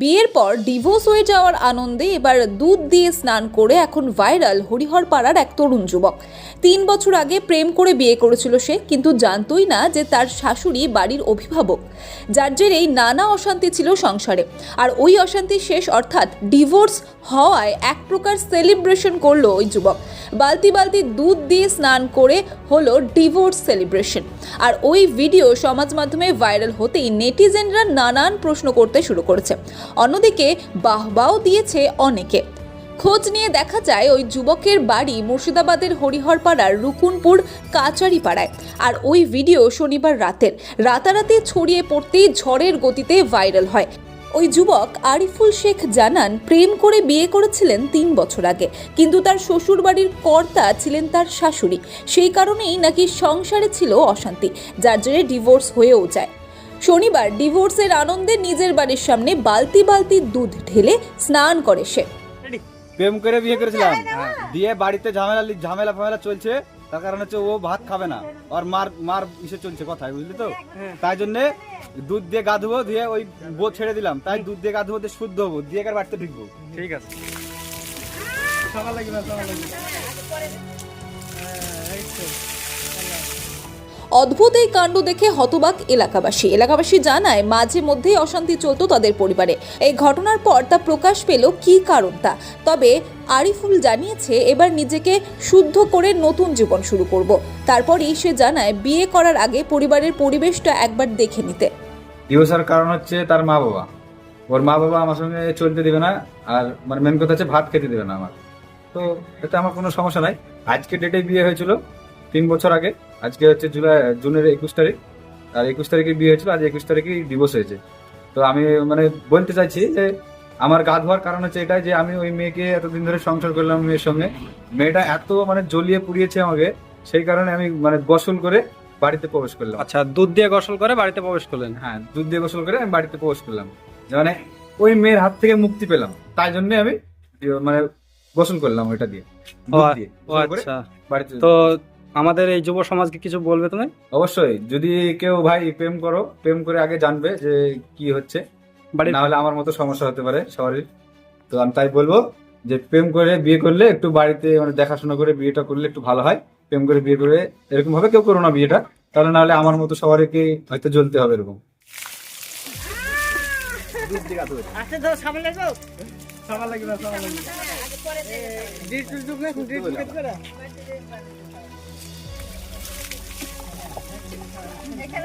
বিয়ের পর ডিভোর্স হয়ে যাওয়ার আনন্দে এবার দুধ দিয়ে স্নান করে এখন ভাইরাল হরিহর পাড়ার এক তরুণ যুবক। তিন বছর আগে প্রেম করে বিয়ে করেছিল সে, কিন্তু জানতই না যে তার শাশুড়ি বাড়ির অভিভাবক। যার জেরেই নানা অশান্তি ছিল সংসারে। আর ওই অশান্তি শেষ অর্থাৎ ডিভোর্স হওয়ায় এক প্রকার সেলিব্রেশন করল ওই যুবক। বালতি বালতি দুধ দিয়ে স্নান করে হলো ডিভোর্স সেলিব্রেশন। আর ওই ভিডিও সমাজ মাধ্যমে ভাইরাল হতেই নেটিজেনরা নানান প্রশ্ন করতে শুরু করেছে। অন্যদিকে বাহবাও দিয়েছে অনেকে। খোঁজ নিয়ে দেখা যায় ওই যুবকের বাড়ি মুর্শিদাবাদের হরিহরপাড়ার রুকুনপুর কাচারি পাড়ায় আর ওই ভিডিও শনিবার রাতের। রাতারাতি ছড়িয়ে পড়তেই ঝড়ের গতিতে ভাইরাল হয়। ওই যুবক আরিফুল শেখ জানান, প্রেম করে বিয়ে করেছিলেন তিন বছর আগে। কিন্তু তার শ্বশুর বাড়ির কর্তা ছিলেন তার শাশুড়ি। সেই কারণেই নাকি সংসারে ছিল অশান্তি, যার জেরে ডিভোর্স হয়েও যায়। শনিবার ডিভোর্সের আনন্দে নিজের বাড়ির সামনে বালতি বালতি দুধ ঢেলে স্নান করে সে। প্রেম করে বিয়ে করেছিলাম। দিয়ে বাড়িতে ঝামেলা ঝামেলা ফামেলা চলছে তার কারণ হচ্ছে ও ভাত খাবে না আর মার মার ইসে চলছে কথায় বুঝলি তো? তাই জন্য দুধ দিয়ে গা ধুবো দিয়ে ওই বো ছেড়ে দিলাম তাই দুধ দিয়ে গা ধুবো দিয়ে শুদ্ধ হব দিয়ে একার বাড়িতে ঢুকবো। ঠিক আছে। অদ্ভুত এই কাণ্ড দেখে হতবাক এলাকাবাসী। এলাকাবাসী জানায়, মাঝে মধ্যেই অশান্তি চলতো তাদের পরিবারে। এই ঘটনার পর তা প্রকাশ পেল কি কারণ তা। তবে আরিফুল জানিয়েছে, এবার নিজেকে শুদ্ধ করে নতুন জীবন শুরু করব। তারপরই সে জানায়, বিয়ে করার আগে পরিবারের পরিবেশটা একবার দেখে নিতে। ডিভোর্সের কারণ হচ্ছে তার মা বাবা ওর মা বাবা আমার সঙ্গে চলতে দিবে না, আর মানে মেন কথা হচ্ছে ভাত খেতে দেবে না আমার তো এতে আমার কোনো সমস্যা নাই। আজকে ডেটে বিয়ে হয়েছিল। তিন বছর আগে আজকে হচ্ছে জুলাই জুনের একুশ তারিখ আর একুশ তারিখে বিয়ে হয়েছিল আজ একুশ তারিখে ডিভোর্স হয়েছে। তো আমি মানে বলতে চাইছি যে আমার গা ধোয়ার কারণ হচ্ছে এটাই যে আমি ওই মেয়েকে এতদিন ধরে সংসার করলাম মেয়ের সঙ্গে। মেয়েটা এত মানে জ্বলিয়ে পুড়িয়েছে আমাকে সেই কারণে আমি মানে গোসল করে বাড়িতে প্রবেশ করলাম। আচ্ছা দুধ দিয়ে গোসল করে বাড়িতে প্রবেশ করলেন? হ্যাঁ দুধ দিয়ে গোসল করে আমি বাড়িতে প্রবেশ করলাম। মানে ওই মেয়ের হাত থেকে মুক্তি পেলাম। তাই জন্য আমি মানে গোসল করলাম ওইটা দিয়ে আচ্ছা। বাড়িতে তো আমাদের এই যুব সমাজকে কিছু বলবে তুমি? অবশ্যই। যদি কেউ ভাই প্রেম করো প্রেম করে আগে জানবে যে কি হচ্ছে বাড়ি না হলে আমার মতো সমস্যা হতে পারে সবারই তো আমি তাই বলব যে প্রেম করে বিয়ে করলে একটু বাড়িতে মানে দেখাশোনা করে বিয়েটা করলে একটু ভালো হয়। প্রেম করে বিয়ে করে এরকম ভাবে কেউ করো না বিয়েটা তাহলে না হলে আমার মতো সবারকে হয়তো জ্বলতে হবে এরকম। সামাল লাগবে? ไม่ค่